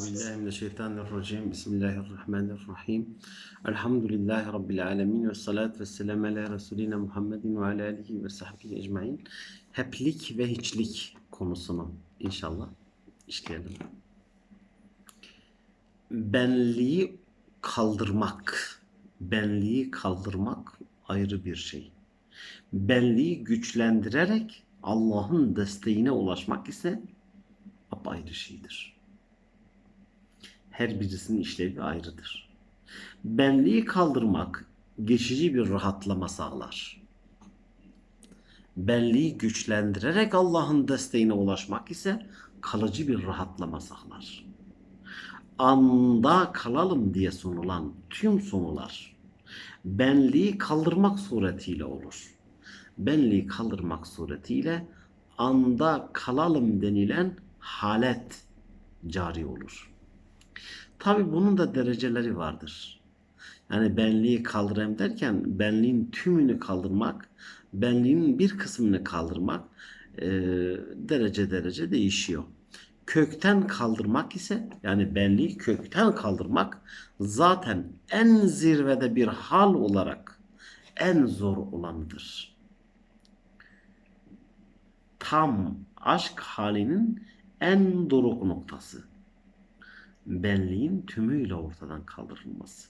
Euzubillahimineşşeytanirracim. Bismillahirrahmanirrahim. Elhamdülillahi Rabbil alemin. Ve salatu ve selamu ala Resulina Muhammedin ve ala alihi ve sahbihi ecmain. Heplik ve hiçlik konusunu inşallah işleyelim. Benliği kaldırmak, benliği kaldırmak ayrı bir şey. Benliği güçlendirerek Allah'ın desteğine ulaşmak ise apayrı şeydir. Her birisinin işlevi ayrıdır. Benliği kaldırmak geçici bir rahatlama sağlar. Benliği güçlendirerek Allah'ın desteğine ulaşmak ise kalıcı bir rahatlama sağlar. Anda kalalım diye sunulan tüm sunular benliği kaldırmak suretiyle olur. Benliği kaldırmak suretiyle anda kalalım denilen halet cari olur. Tabi bunun da dereceleri vardır. Yani benliği kaldırayım derken benliğin tümünü kaldırmak, benliğin bir kısmını kaldırmak e, derece derece değişiyor. Kökten kaldırmak ise yani benliği kökten kaldırmak zaten en zirvede bir hal olarak en zor olanıdır. Tam aşk halinin en doruk noktası. Benliğin tümüyle ortadan kaldırılması.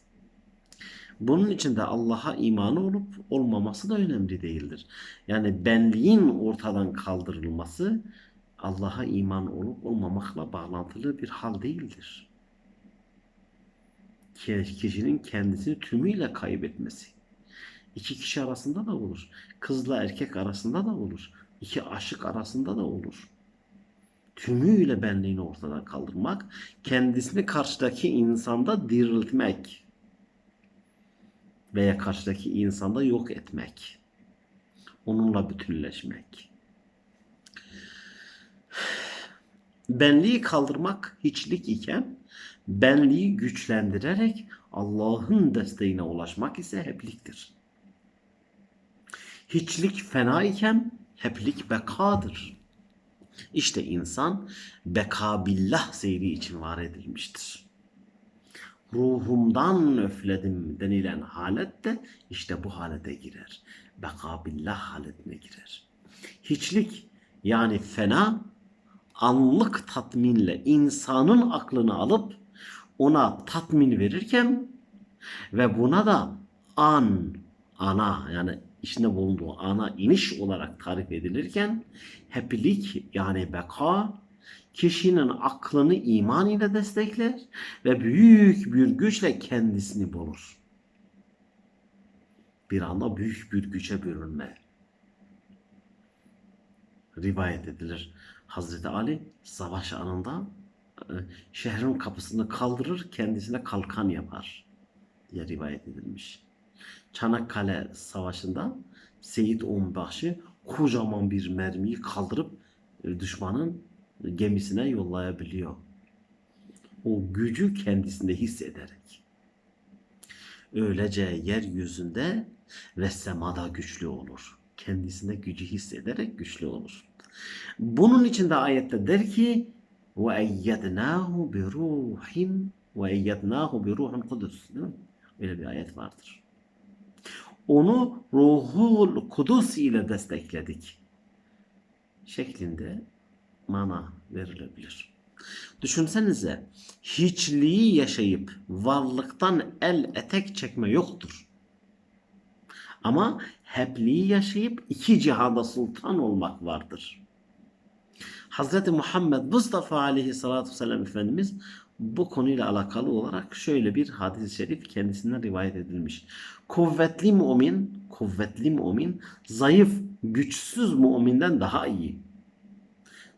Bunun için de Allah'a imanı olup olmaması da önemli değildir. Yani benliğin ortadan kaldırılması Allah'a iman olup olmamakla bağlantılı bir hal değildir. Kişinin kendisini tümüyle kaybetmesi. İki kişi arasında da olur. Kızla erkek arasında da olur. İki aşık arasında da olur tümüyle benliğini ortadan kaldırmak, kendisini karşıdaki insanda diriltmek veya karşıdaki insanda yok etmek. Onunla bütünleşmek. Benliği kaldırmak hiçlik iken benliği güçlendirerek Allah'ın desteğine ulaşmak ise hepliktir. Hiçlik fena iken heplik bekadır. İşte insan bekabillah seyri için var edilmiştir. Ruhumdan öfledim denilen halet de işte bu halete girer. Bekabillah haletine girer. Hiçlik yani fena anlık tatminle insanın aklını alıp ona tatmin verirken ve buna da an, ana yani içinde bulunduğu ana iniş olarak tarif edilirken heplik yani beka kişinin aklını iman ile destekler ve büyük bir güçle kendisini bulur. Bir anda büyük bir güce bürünme rivayet edilir. Hazreti Ali savaş anında e, şehrin kapısını kaldırır kendisine kalkan yapar diye rivayet edilmiş. Çanakkale Savaşı'nda Seyit Onbaşı kocaman bir mermiyi kaldırıp e, düşmanın gemisine yollayabiliyor. O gücü kendisinde hissederek. Öylece yeryüzünde ve semada güçlü olur. Kendisinde gücü hissederek güçlü olur. Bunun için de ayette der ki ve eyyednahu bi ruhun kudüs. Öyle bir ayet vardır onu ruhul kudus ile destekledik şeklinde mana verilebilir. Düşünsenize hiçliği yaşayıp varlıktan el etek çekme yoktur. Ama hepliği yaşayıp iki cihada sultan olmak vardır. Hz. Muhammed Mustafa aleyhissalatü vesselam Efendimiz bu konuyla alakalı olarak şöyle bir hadis-i şerif kendisinden rivayet edilmiş. Kuvvetli mümin, kuvvetli mümin zayıf, güçsüz müminden daha iyi.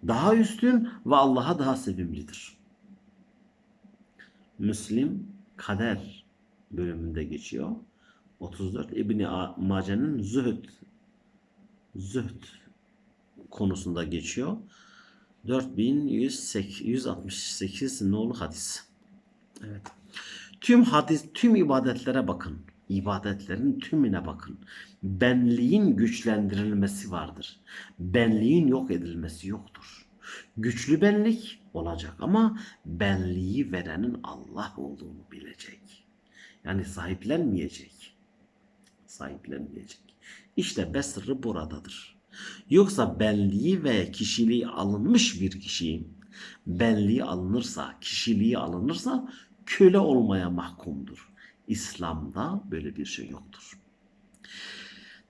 Daha üstün ve Allah'a daha sevimlidir. Müslim kader bölümünde geçiyor. 34 İbni Mace'nin zühd zühd konusunda geçiyor. 4168 nolu hadis. Evet. Tüm hadis, tüm ibadetlere bakın. İbadetlerin tümüne bakın. Benliğin güçlendirilmesi vardır. Benliğin yok edilmesi yoktur. Güçlü benlik olacak ama benliği verenin Allah olduğunu bilecek. Yani sahiplenmeyecek. Sahiplenmeyecek. İşte besri buradadır. Yoksa benliği ve kişiliği alınmış bir kişi benliği alınırsa, kişiliği alınırsa köle olmaya mahkumdur. İslam'da böyle bir şey yoktur.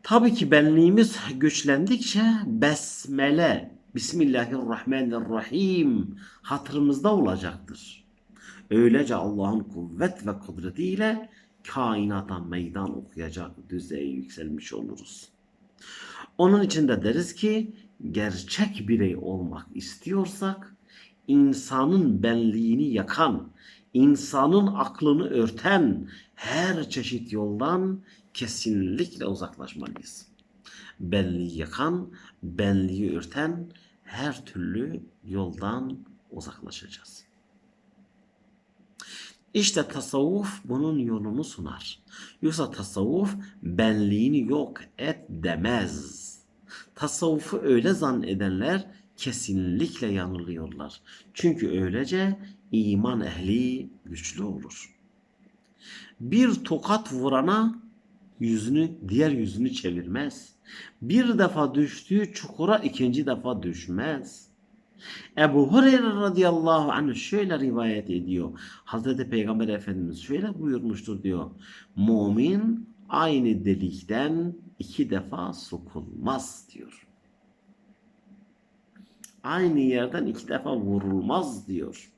Tabii ki benliğimiz güçlendikçe besmele, Bismillahirrahmanirrahim hatırımızda olacaktır. Öylece Allah'ın kuvvet ve kudretiyle kainata meydan okuyacak düzeye yükselmiş oluruz. Onun için de deriz ki gerçek birey olmak istiyorsak insanın benliğini yakan, insanın aklını örten her çeşit yoldan kesinlikle uzaklaşmalıyız. Benliği yakan, benliği örten her türlü yoldan uzaklaşacağız. İşte tasavvuf bunun yolunu sunar. Yoksa tasavvuf benliğini yok et demez. Tasavvufu öyle zannedenler kesinlikle yanılıyorlar. Çünkü öylece iman ehli güçlü olur. Bir tokat vurana yüzünü diğer yüzünü çevirmez. Bir defa düştüğü çukura ikinci defa düşmez. Ebu Hureyre radıyallahu anh şöyle rivayet ediyor. Hazreti Peygamber Efendimiz şöyle buyurmuştur diyor. Mumin aynı delikten iki defa sokulmaz diyor. Aynı yerden iki defa vurulmaz diyor.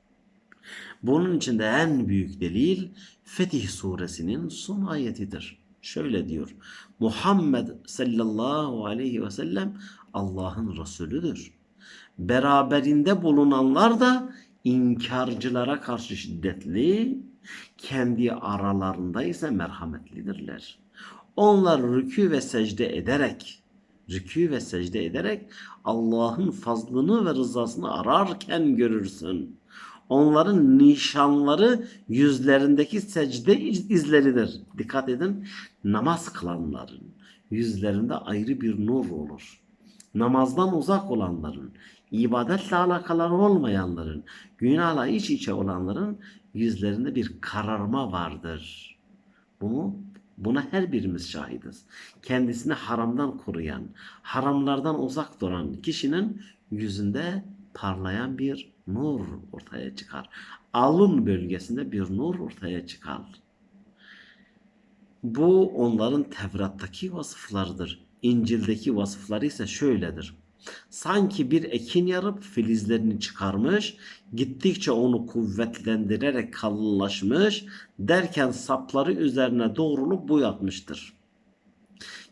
Bunun için de en büyük delil Fetih suresinin son ayetidir. Şöyle diyor. Muhammed sallallahu aleyhi ve sellem Allah'ın Resulüdür. Beraberinde bulunanlar da inkarcılara karşı şiddetli, kendi aralarında ise merhametlidirler. Onlar rükû ve secde ederek, rükû ve secde ederek Allah'ın fazlını ve rızasını ararken görürsün. Onların nişanları yüzlerindeki secde izleridir. Dikkat edin, namaz kılanların yüzlerinde ayrı bir nur olur. Namazdan uzak olanların, ibadetle alakaları olmayanların, günahla iç içe olanların yüzlerinde bir kararma vardır. Bunu Buna her birimiz şahidiz. Kendisini haramdan koruyan, haramlardan uzak duran kişinin yüzünde parlayan bir nur ortaya çıkar. Alın bölgesinde bir nur ortaya çıkar. Bu onların Tevrat'taki vasıflarıdır. İncil'deki vasıfları ise şöyledir. Sanki bir ekin yarıp filizlerini çıkarmış, gittikçe onu kuvvetlendirerek kalınlaşmış, derken sapları üzerine doğrulup boyatmıştır.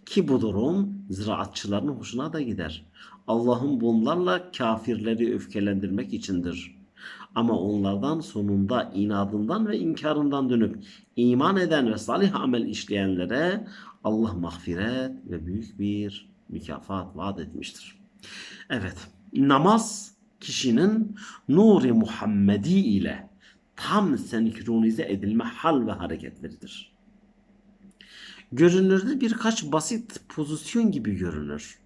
Ki bu durum ziraatçıların hoşuna da gider. Allah'ın bunlarla kafirleri öfkelendirmek içindir. Ama onlardan sonunda inadından ve inkarından dönüp iman eden ve salih amel işleyenlere Allah mağfiret ve büyük bir mükafat vaat etmiştir. Evet, namaz kişinin nuri Muhammedi ile tam senkronize edilme hal ve hareketleridir. Görünürde birkaç basit pozisyon gibi görünür.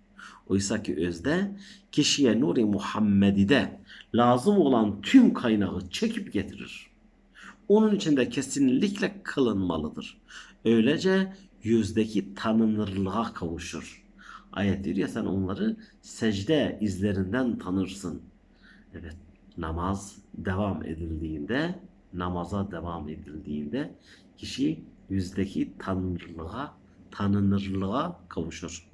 Oysa ki özde kişiye nuri Muhammedi'de lazım olan tüm kaynağı çekip getirir. Onun için de kesinlikle kılınmalıdır. Öylece yüzdeki tanınırlığa kavuşur. Ayet diyor ya sen onları secde izlerinden tanırsın. Evet namaz devam edildiğinde namaza devam edildiğinde kişi yüzdeki tanınırlığa tanınırlığa kavuşur.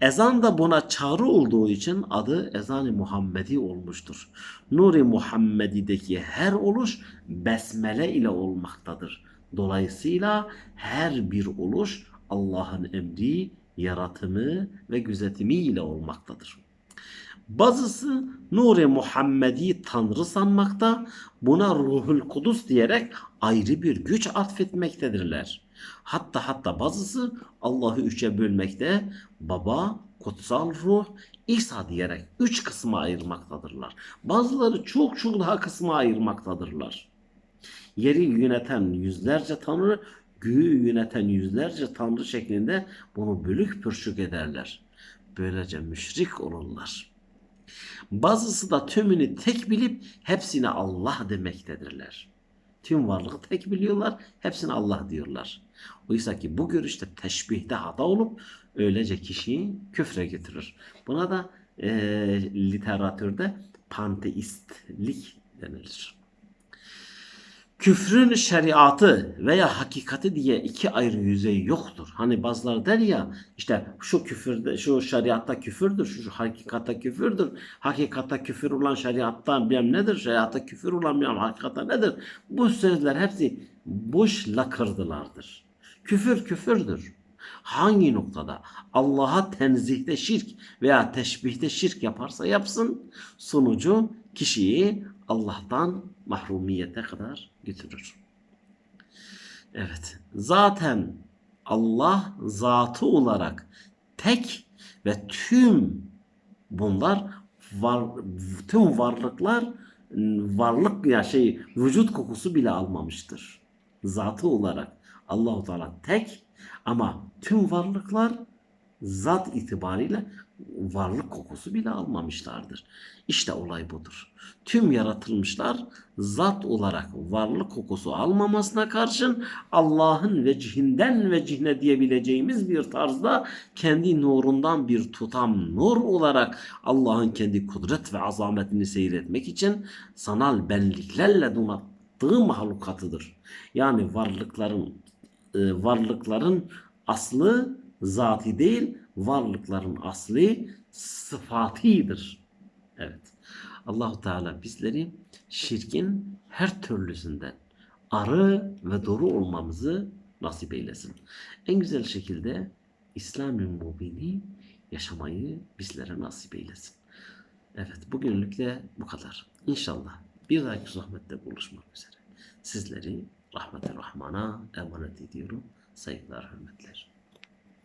Ezan da buna çağrı olduğu için adı ezan-ı Muhammedi olmuştur. Nuri Muhammedi'deki her oluş besmele ile olmaktadır. Dolayısıyla her bir oluş Allah'ın emri, yaratımı ve gözetimi ile olmaktadır. Bazısı Nuri Muhammedi Tanrı sanmakta, buna Ruhul Kudüs diyerek ayrı bir güç atfetmektedirler. Hatta hatta bazısı Allah'ı üçe bölmekte, baba, kutsal ruh, İsa diyerek üç kısma ayırmaktadırlar. Bazıları çok çok daha kısma ayırmaktadırlar. Yeri yöneten yüzlerce tanrı, göğü yöneten yüzlerce tanrı şeklinde bunu bölük pürçük ederler. Böylece müşrik olurlar. Bazısı da tümünü tek bilip hepsine Allah demektedirler. Tüm varlığı tek biliyorlar, hepsine Allah diyorlar. Oysa ki bu görüşte teşbihte hata olup öylece kişiyi küfre getirir. Buna da e, literatürde panteistlik denilir. Küfrün şeriatı veya hakikati diye iki ayrı yüzey yoktur. Hani bazıları der ya işte şu küfürde şu şeriatta küfürdür, şu, şu hakikatta küfürdür. Hakikatta küfür olan şeriatta bilmem nedir, şeriatta küfür olan bilmem hakikatta nedir. Bu sözler hepsi boş lakırdılardır. Küfür küfürdür. Hangi noktada Allah'a tenzihte şirk veya teşbihte şirk yaparsa yapsın sonucu kişiyi Allah'tan mahrumiyete kadar götürür. Evet. Zaten Allah zatı olarak tek ve tüm bunlar var, tüm varlıklar varlık ya şey vücut kokusu bile almamıştır. Zatı olarak Allahu Teala tek ama tüm varlıklar zat itibariyle varlık kokusu bile almamışlardır. İşte olay budur. Tüm yaratılmışlar zat olarak varlık kokusu almamasına karşın Allah'ın vecihinden vecihine diyebileceğimiz bir tarzda kendi nurundan bir tutam nur olarak Allah'ın kendi kudret ve azametini seyretmek için sanal benliklerle donattığı mahlukatıdır. Yani varlıkların e, varlıkların aslı zati değil, varlıkların asli sıfatidir. Evet. Allahu Teala bizleri şirkin her türlüsünden arı ve doğru olmamızı nasip eylesin. En güzel şekilde İslam-ı Mubin'i yaşamayı bizlere nasip eylesin. Evet bugünlük de bu kadar. İnşallah bir dahaki sohbette buluşmak üzere. Sizleri rahmeti rahmana emanet ediyorum. Saygılar, hürmetler.